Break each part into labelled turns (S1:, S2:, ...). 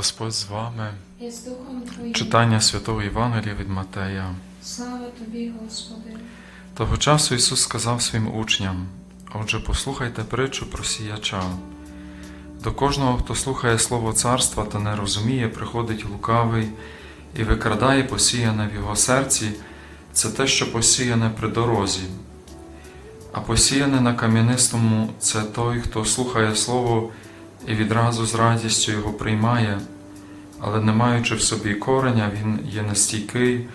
S1: Господь з вами. Читання Святого Євангелія від Матея.
S2: Слава Тобі, Господи.
S1: Того часу Ісус сказав своїм учням: Отже, послухайте притчу про сіяча. До кожного, хто слухає слово царства та не розуміє, приходить лукавий і викрадає посіяне в його серці це те, що посіяне при дорозі. А посіяне на кам'янистому це той, хто слухає слово і відразу з радістю його приймає, але не маючи в собі кореня, він є нестійкий,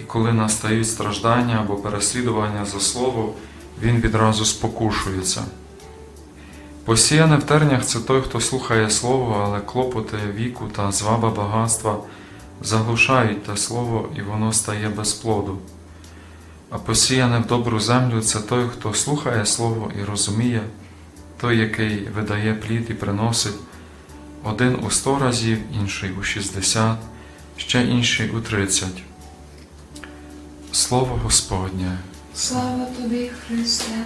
S1: і коли настають страждання або переслідування за слово, він відразу спокушується. Посіяне в тернях це той, хто слухає слово, але клопоти віку та зваба багатства заглушають те слово, і воно стає без плоду. А посіяне в добру землю це той, хто слухає слово і розуміє, той, який видає плід і приносить один у сто разів, інший у шістдесят, ще інший у тридцять. Слово Господнє.
S2: Слава Тобі, Христе.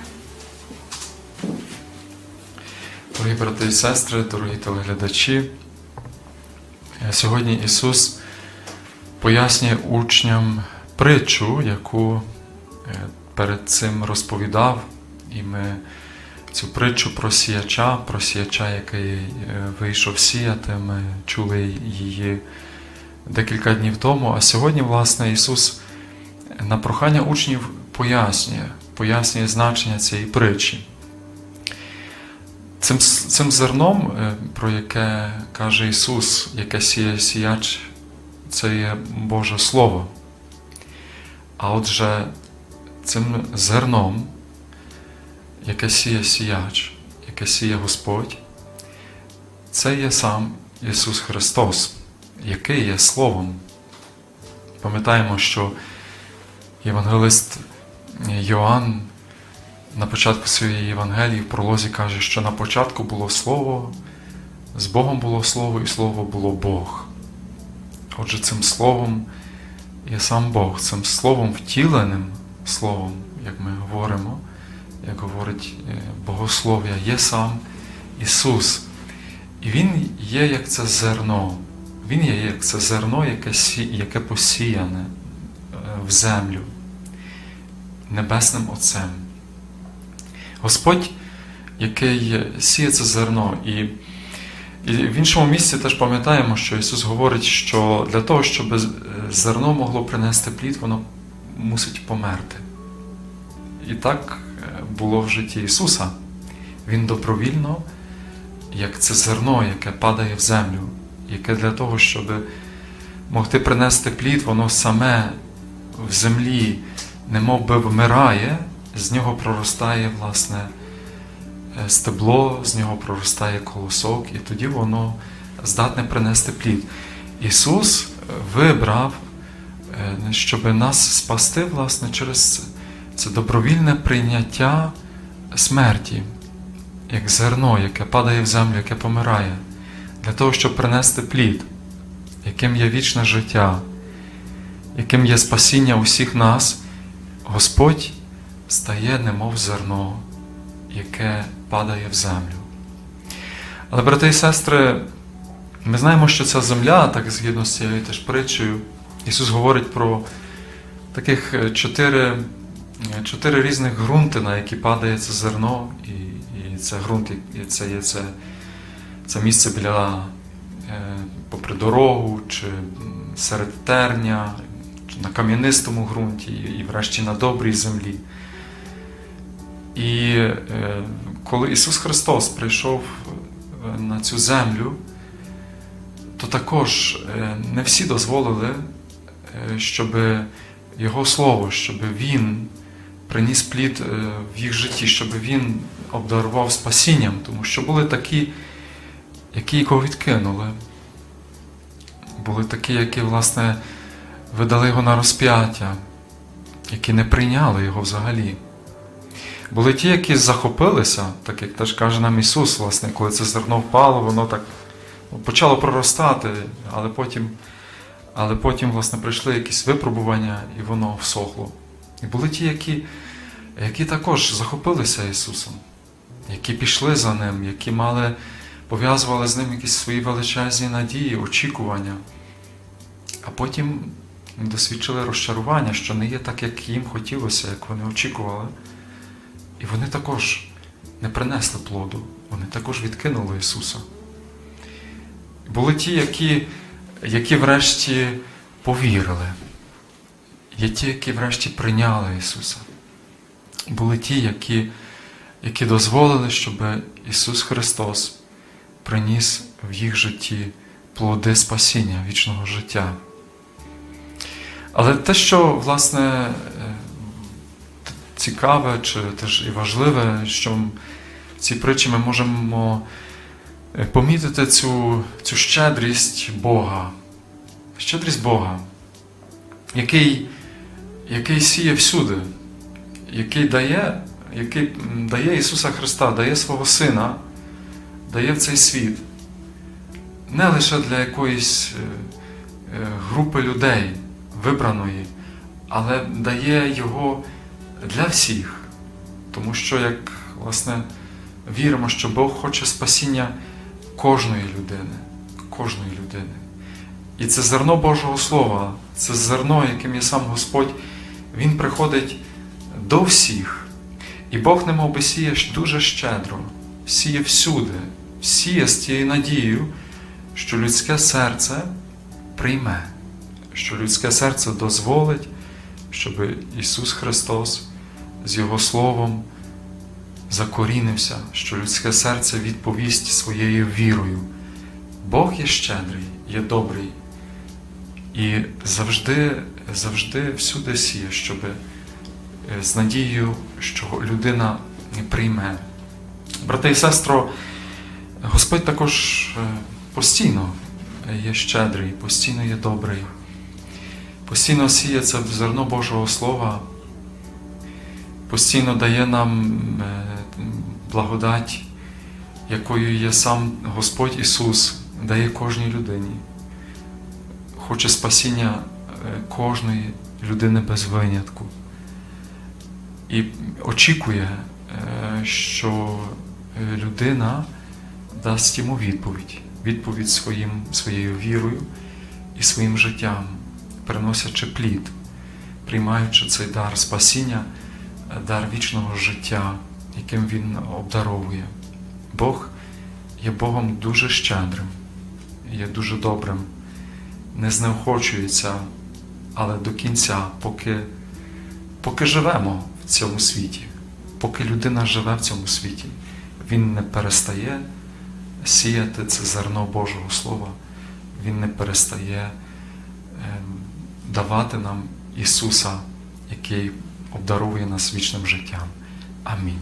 S1: Дорогі брати і сестри, дорогі телеглядачі, е, сьогодні Ісус пояснює учням притчу, яку е, перед цим розповідав, і ми цю притчу про сіяча, про сіяча, який е, вийшов сіяти, ми чули її декілька днів тому. А сьогодні, власне, Ісус на прохання учнів пояснює, пояснює значення цієї притчі. Цим, цим зерном, е, про яке каже Ісус, яке сіє сіяч, це є Боже Слово. А отже, цим зерном, яке сіє сіяч, яке сіє Господь, це є сам Ісус Христос, який є Словом. Пам'ятаємо, що євангелист Йоанн на початку своєї Євангелії в пролозі каже, що на початку було Слово, з Богом було Слово, і Слово було Бог. Отже, цим Словом є сам Бог, цим Словом втіленим Словом, як ми говоримо, як говорить е, Богослов'я, є сам Ісус. І Він є як це зерно. Він є як це зерно, яке, яке посіяне е, в землю Небесним Отцем. Господь, який сіє це зерно. І, і в іншому місці теж пам'ятаємо, що Ісус говорить, що для того, щоб зерно могло принести плід, воно мусить померти. І так е, було в житті Ісуса. Він добровільно, як це зерно, яке падає в землю, яке для того, щоб могти принести плід, воно саме в землі, немов би вмирає, з нього проростає власне е, стебло, з нього проростає колосок, і тоді воно здатне принести плід. Ісус вибрав, е, щоб нас спасти власне, через це добровільне прийняття смерті, як зерно, яке падає в землю, яке помирає, для того, щоб принести плід, яким є вічне життя, яким є спасіння усіх нас, Господь стає немов зерно, яке падає в землю. Але, брати і сестри, ми знаємо, що ця земля, так згідно з цією теж притчею, Ісус говорить про таких е, чотири, чотири різних ґрунти, на які падає це зерно, і, і це ґрунт, і це є це, це місце біля е, попри дорогу, чи серед терня, чи на кам'янистому ґрунті, і врешті на добрій землі. І е, коли Ісус Христос прийшов е, на цю землю, то також е, не всі дозволили, е, щоб Його Слово, щоб Він приніс плід е, в їх житті, щоб Він обдарував спасінням, тому що були такі, які його відкинули. Були такі, які, власне, видали його на розп'яття, які не прийняли його взагалі. Були ті, які захопилися, так як теж каже нам Ісус, власне, коли це зерно впало, воно так ну, почало проростати, але потім, але потім власне, прийшли якісь випробування і воно всохло. І були ті, які, які також захопилися Ісусом, які пішли за Ним, які мали пов'язували з ним якісь свої величезні надії, очікування, а потім досвідчили розчарування, що не є так, як їм хотілося, як вони очікували. І вони також не принесли плоду, вони також відкинули Ісуса. Були ті, які, які врешті повірили. Є ті, які врешті прийняли Ісуса. Були ті, які, які дозволили, щоб Ісус Христос приніс в їх житті плоди спасіння, вічного життя. Але те, що, власне, е, цікаве чи теж і важливе, що в цій притчі ми можемо е, помітити цю, цю щедрість Бога. Щедрість Бога, який, який сіє всюди, який дає, який дає Ісуса Христа, дає свого Сина, дає в цей світ. Не лише для якоїсь е, е, групи людей вибраної, але дає Його для всіх. Тому що, як власне, віримо, що Бог хоче спасіння кожної людини, кожної людини. І це зерно Божого Слова, це зерно, яким є сам Господь, Він приходить до всіх. І Бог, немов би сіє дуже щедро, сіє всюди, сіє з тією надією, що людське серце прийме, що людське серце дозволить, щоб Ісус Христос з Його Словом закорінився, що людське серце відповість своєю вірою. Бог є щедрий, є добрий і завжди, завжди всюди сіє, щоб е, з надією, що людина прийме. Брати і сестро, Господь також е, постійно є щедрий, постійно є добрий, постійно сіє це зерно Божого Слова, постійно дає нам е, благодать, якою є сам Господь Ісус, дає кожній людині. Хоче спасіння е, кожної людини без винятку. І очікує, е, що е, людина дасть йому відповідь, відповідь своїм, своєю вірою і своїм життям, приносячи плід, приймаючи цей дар спасіння, дар вічного життя, яким він обдаровує. Бог є Богом дуже щедрим, є дуже добрим, не знеохочується, але до кінця, поки, поки живемо в цьому світі, поки людина живе в цьому світі, він не перестає сіяти це зерно Божого Слова, він не перестає ем, давати нам Ісуса, який обдаровує нас вічним життям. Амінь.